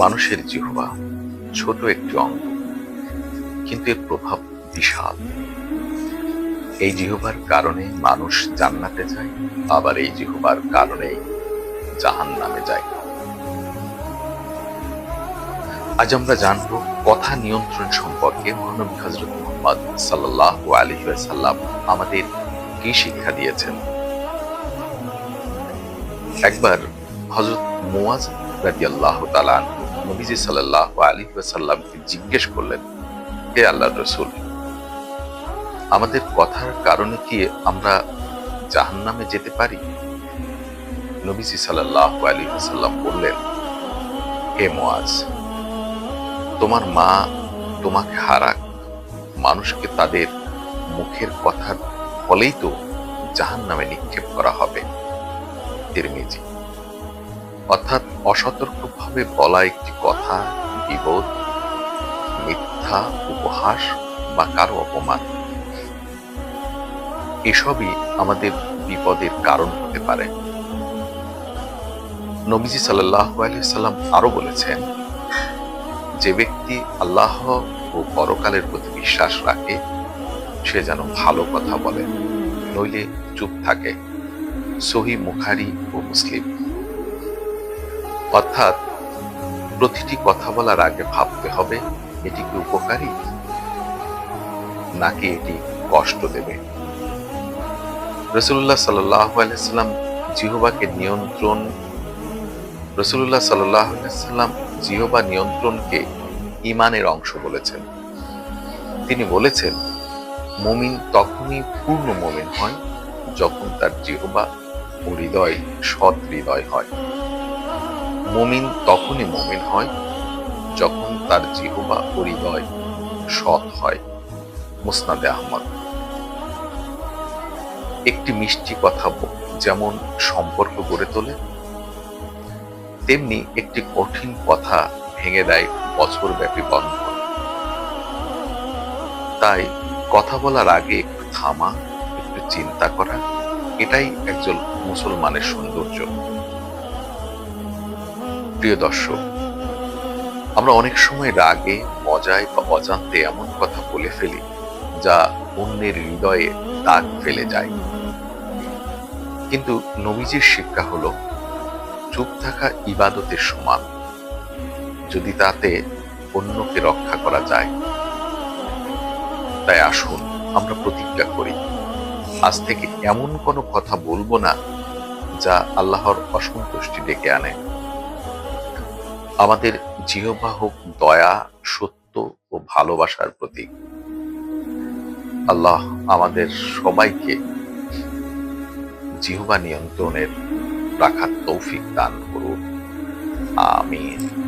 মানুষের জিহবা, ছোট একটি অঙ্গ, কিন্তু এর প্রভাব বিশাল। এই জিহ্বার কারণে মানুষ জান্নাতে যায়, আবার এই জিহ্বার কারণেই জাহান নামে যায়। আজ আমরা জানব কথা নিয়ন্ত্রণ সম্পর্কে মহানবী হজরত মোহাম্মদ সাল্লাহ আলী সাল্লাম আমাদের কি শিক্ষা দিয়েছেন। একবার হজরত মুয়াজ রাজি আল্লাহ তালান নবীজি সাল্লাহ আলী সাল্লামকে জিজ্ঞেস করলেন, হে আল্লাহ রসুল, আমাদের কথার কারণে কি আমরা জাহান নামে যেতে পারি? নবীজি সাল্লাহ আলী সাল্লাম বললেন, হে মোয়াজ তোমার মা তোমাকে হারাক। মানুষকে তাদের মুখের কথার ফলেই তো জাহান নামে নিক্ষেপ করা হবে। তিরমিজি অর্থাৎ অসতর্কভাবে বলা একটি কথা, বিবোধ, মিথ্যা, উপহাস বা কারও অপমান। এসবই আমাদের বিপদের কারণ হতে পারে। নবীজি সাল্লাহ সাল্লাম আরও বলেছেন, যে ব্যক্তি আল্লাহ ও পরকালের প্রতি বিশ্বাস রাখে, সে যেন ভালো কথা বলে, নইলে চুপ থাকে। সহি মুখারি ও মুসলিম। অর্থাৎ প্রতিটি কথা বলার আগে ভাবতে হবে, এটি কি উপকারী? নাকি এটি কষ্ট দেবে? রসুল্লাহ সাল্লাম জিহবাকে নিয়ন্ত্রণ রসুল্লাহ সাল্লাম জিহবা নিয়ন্ত্রণকে ইমানের অংশ বলেছেন। তিনি বলেছেন, মমিন তখনই পূর্ণ মমিন হয় যখন তার জিহবা হৃদয় সৎ হৃদয় হয়। মমিন তখনই মমিন হয় যখন তার জিহবা ও হৃদয় সৎ হয় মুসনাদে আহমদ। একটি মিষ্টি কথা যেমন সম্পর্ক গড়ে তোলে, তেমনি একটি কঠিন কথা ভেঙে দেয় বছর ব্যাপী বন্ধন তাই কথা বলার আগে একটু থামা, একটু চিন্তা করা, এটাই একজন মুসলমানের সৌন্দর্য। প্রিয় দর্শক, আমরা অনেক সময় রাগে, মজায় বা অজান্তে এমন কথা বলে ফেলি যা অন্যের হৃদয়ে দাগ ফেলে যায়। কিন্তু নবীজির শিক্ষা হলো, চুপ থাকা ইবাদতের সমান। যদি তাতে অন্যকে রক্ষা করা যায়, তাই আসুন আমরা প্রতিজ্ঞা করি, আজ থেকে এমন কোনো কথা বলব না যা আল্লাহর অসন্তুষ্টি ডেকে আনে। আমাদের জিহবা হোক দয়া, সত্য ও ভালোবাসার প্রতীক। আল্লাহ আমাদের সবাইকে জিহবা নিয়ন্ত্রণের রাখার তৌফিক দান করুন। আমিন।